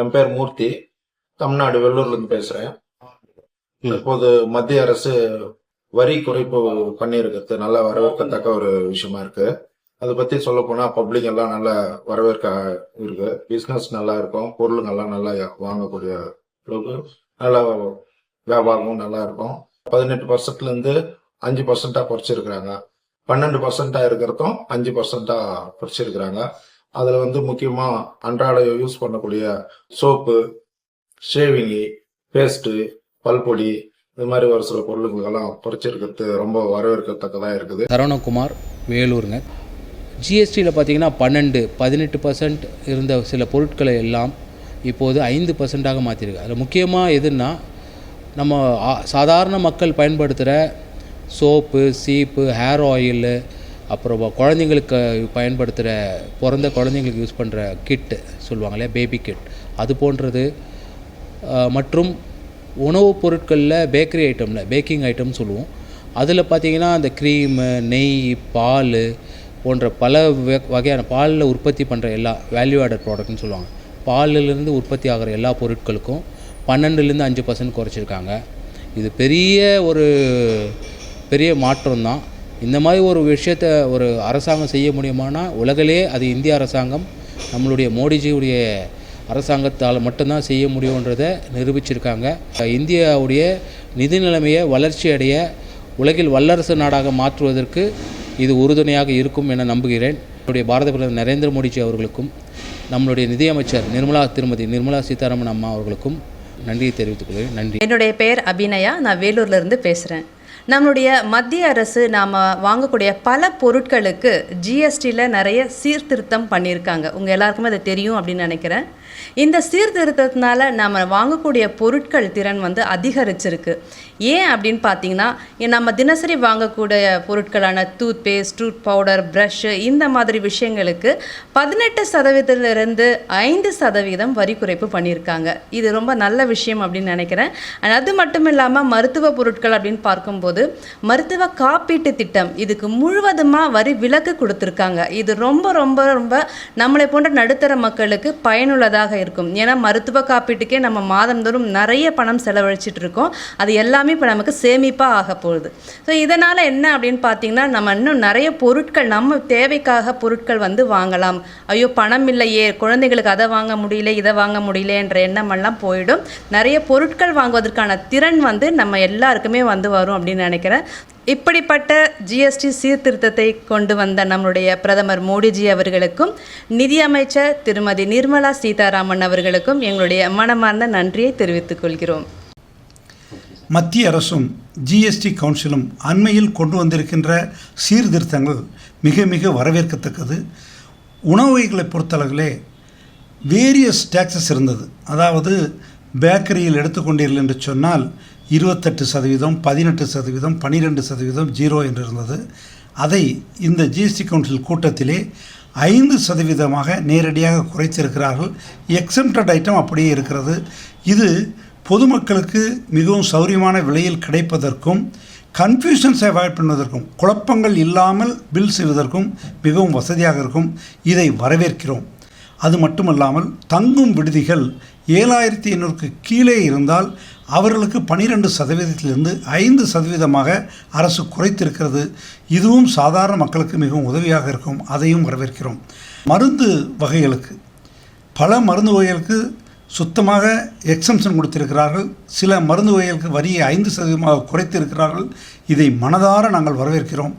என் பேர் மூர்த்தி. தமிழ்நாடு வெள்ளூர்லேருந்து பேசுகிறேன் இப்போது மத்திய அரசு வரி குறைப்பு பண்ணியிருக்கிறது. நல்லா வரவேற்கத்தக்க ஒரு விஷயமா இருக்கு. அதை பற்றி சொல்ல போனால் பப்ளிக் எல்லாம் நல்லா வரவேற்க இருக்கு. பிஸ்னஸ் நல்லா இருக்கும். பொருளுங்கெல்லாம் நல்லா வாங்கக்கூடிய அளவுக்கு நல்லா வியாபாரமும் நல்லா இருக்கும். பதினெட்டு பர்சன்ட்லேருந்து அஞ்சு பர்சன்டாக குறைச்சிருக்கிறாங்க. பன்னெண்டு பர்சன்டாக இருக்கிறதும் அஞ்சு பர்சன்டாக குறைச்சிருக்கிறாங்க. அதில் வந்து முக்கியமாக அன்றாட யூஸ் பண்ணக்கூடிய சோப்பு ஷேவிங்கு பேஸ்ட்டு பல்பொடி இது மாதிரி ஒரு சில பொருளுங்களுக்கெல்லாம் குறைச்சிருக்கிறது ரொம்ப வரவேற்கத்தக்கதாக இருக்குது. சரவணகுமார் வேலூருங்க. ஜிஎஸ்டியில் பார்த்தீங்கன்னா பன்னெண்டு பதினெட்டு பர்சன்ட் இருந்த சில பொருட்களை எல்லாம் இப்போது ஐந்து பர்சன்டாக மாற்றிருக்கு அதில் முக்கியமாக எதுன்னா நம்ம சாதாரண மக்கள் பயன்படுத்துகிற சோப்பு சீப்பு ஹேர் ஆயிலு அப்புறம் குழந்தைங்களுக்கு பயன்படுத்துகிற பிறந்த குழந்தைங்களுக்கு யூஸ் பண்ணுற கிட்டு சொல்லுவாங்க இல்லையா பேபி கிட் அது போன்றது. மற்றும் உணவுப் பொருட்களில் பேக்கரி ஐட்டமில் பேக்கிங் ஐட்டம்னு சொல்லுவோம். அதில் பார்த்தீங்கன்னா அந்த க்ரீமு நெய் பால் போன்ற பல வ- வகையான பாலில் உற்பத்தி பண்ணுற எல்லா வேல்யூ ஆடட் ப்ராடக்ட்னு சொல்லுவாங்க. பாலிலிருந்து உற்பத்தி ஆகிற எல்லா பொருட்களுக்கும் பன்னெண்டுலேருந்து அஞ்சு பர்சன்ட் குறைச்சிருக்காங்க. இது பெரிய ஒரு பெரிய மாற்றம் தான் இந்த மாதிரி ஒரு விஷயத்தை ஒரு அரசாங்கம் செய்ய முடியுமானா உலகிலே அது இந்திய அரசாங்கம் நம்மளுடைய மோடிஜியுடைய அரசாங்கத்தால் மட்டும்தான் செய்ய முடியுன்றதை நிரூபிச்சிருக்காங்க. இந்தியாவுடைய நிதி நிலைமையை வளர்ச்சி அடைய உலகில் வல்லரசு நாடாக மாற்றுவதற்கு இது உறுதுணையாக இருக்கும் என நம்புகிறேன். நம்முடைய பாரத பிரதமர் நரேந்திர மோடிஜி அவர்களுக்கும் நம்மளுடைய நிதியமைச்சர் நிர்மலா திருமதி நிர்மலா சீதாராமன் அம்மா அவர்களுக்கும் நன்றியை தெரிவித்துக் கொள்கிறேன். நன்றி. என்னுடைய பெயர் அபிநயா. நான் வேலூர்லேருந்து பேசுகிறேன் நம்மளுடைய மத்திய அரசு நாம் வாங்கக்கூடிய பல பொருட்களுக்கு ஜிஎஸ்டியில் நிறைய சீர்திருத்தம் பண்ணியிருக்காங்க. உங்கள் எல்லாருக்குமே அது தெரியும் அப்படின்னு நினைக்கிறேன். இந்த சீர்திருத்தத்தினால நம்ம வாங்கக்கூடிய பொருட்கள் திறன் வந்து அதிகரிச்சிருக்கு. ஏன் அப்படின்னு பார்த்தீங்கன்னா நம்ம தினசரி வாங்கக்கூடிய பொருட்களான tooth paste tooth powder brush இந்த மாதிரி விஷயங்களுக்கு பதினெட்டு சதவீதத்திலிருந்து ஐந்து சதவீதம் வரி குறைப்பு பண்ணியிருக்காங்க. இது ரொம்ப நல்ல விஷயம் அப்படின்னு நினைக்கிறேன். அது மட்டும் இல்லாமல் மருத்துவ பொருட்கள் அப்படின்னு பார்க்கும்போது மருத்துவ காப்பீட்டு திட்டம் இதுக்கு முழுவதுமாக வரி விலக்கு கொடுத்துருக்காங்க. இது ரொம்ப ரொம்ப ரொம்ப நம்மளை போன்ற நடுத்தர மக்களுக்கு பயனுள்ளதாக இருக்கும். ஏன்னா மருத்துவ காப்பீட்டுக்கே நம்ம மாதந்தோறும் நிறைய பணம் செலவழிச்சிட்டு இருக்கோம். அது எல்லாமே இப்போ நமக்கு சேமிப்பாக ஆக போகுது. ஸோ இதனால் என்ன அப்படின்னு பார்த்தீங்கன்னா நம்ம இன்னும் நிறைய பொருட்கள் நம்ம தேவைக்காக பொருட்கள் வந்து வாங்கலாம். ஐயோ பணம் இல்லையே குழந்தைங்களுக்கு அதை வாங்க முடியல இதை வாங்க முடியலன்ற எண்ணமெல்லாம் போயிடும். நிறைய பொருட்கள் வாங்குவதற்கான திறன் வந்து நம்ம எல்லாருக்குமே வந்து வரும் அப்படின்னு நினைக்கிறேன். இப்படிப்பட்ட ஜிஎஸ்டி சீர்திருத்தத்தை கொண்டு வந்த நம்முடைய பிரதமர் மோடிஜி அவர்களுக்கும் நிதியமைச்சர் திருமதி நிர்மலா சீதாராமன் அவர்களுக்கும் எங்களுடைய மனமார்ந்த நன்றியை தெரிவித்துக் கொள்கிறோம். மத்திய அரசும் ஜிஎஸ்டி கவுன்சிலும் அண்மையில் கொண்டு வந்திருக்கின்ற சீர்திருத்தங்கள் மிக மிக வரவேற்கத்தக்கது. உணவு வகைகளை பொறுத்தளவிலே வேரியஸ் டேக்ஸஸ் இருந்தது. அதாவது பேக்கரியில் எடுத்துக்கொண்டீர்கள் என்று சொன்னால் இருபத்தெட்டு சதவீதம் பதினெட்டு சதவீதம் பன்னிரெண்டு சதவீதம் ஜீரோ என்று இருந்தது அதை இந்த ஜிஎஸ்டி கவுன்சில் கூட்டத்திலே ஐந்து சதவீதமாக நேரடியாக குறைத்திருக்கிறார்கள். எக்ஸம்டட் ஐட்டம் அப்படியே இருக்கிறது. இது பொதுமக்களுக்கு மிகவும் சௌரியமான விலையில் கிடைப்பதற்கும் கன்ஃபியூஷன்ஸை அவாய்ட் பண்ணுவதற்கும் குழப்பங்கள் இல்லாமல் பில் செய்வதற்கும் மிகவும் வசதியாக இருக்கும். இதை வரவேற்கிறோம். அது மட்டுமல்லாமல் தங்கும் விடுதிகள் ஏழாயிரத்தி எண்ணூறுக்கு கீழே இருந்தால் அவர்களுக்கு பனிரெண்டு சதவீதத்திலிருந்து ஐந்து சதவீதமாக அரசு குறைத்திருக்கிறது. இதுவும் சாதாரண மக்களுக்கு மிகவும் உதவியாக இருக்கும். அதையும் வரவேற்கிறோம். மருந்து வகைகளுக்கு. பல மருந்து வகைகளுக்கு சுத்தமாக எக்ஸம்ஷன் கொடுத்திருக்கிறார்கள். சில மருந்து வகைகளுக்கு வரியை ஐந்து சதவீதமாக குறைத்திருக்கிறார்கள். இதை மனதார நாங்கள் வரவேற்கிறோம்.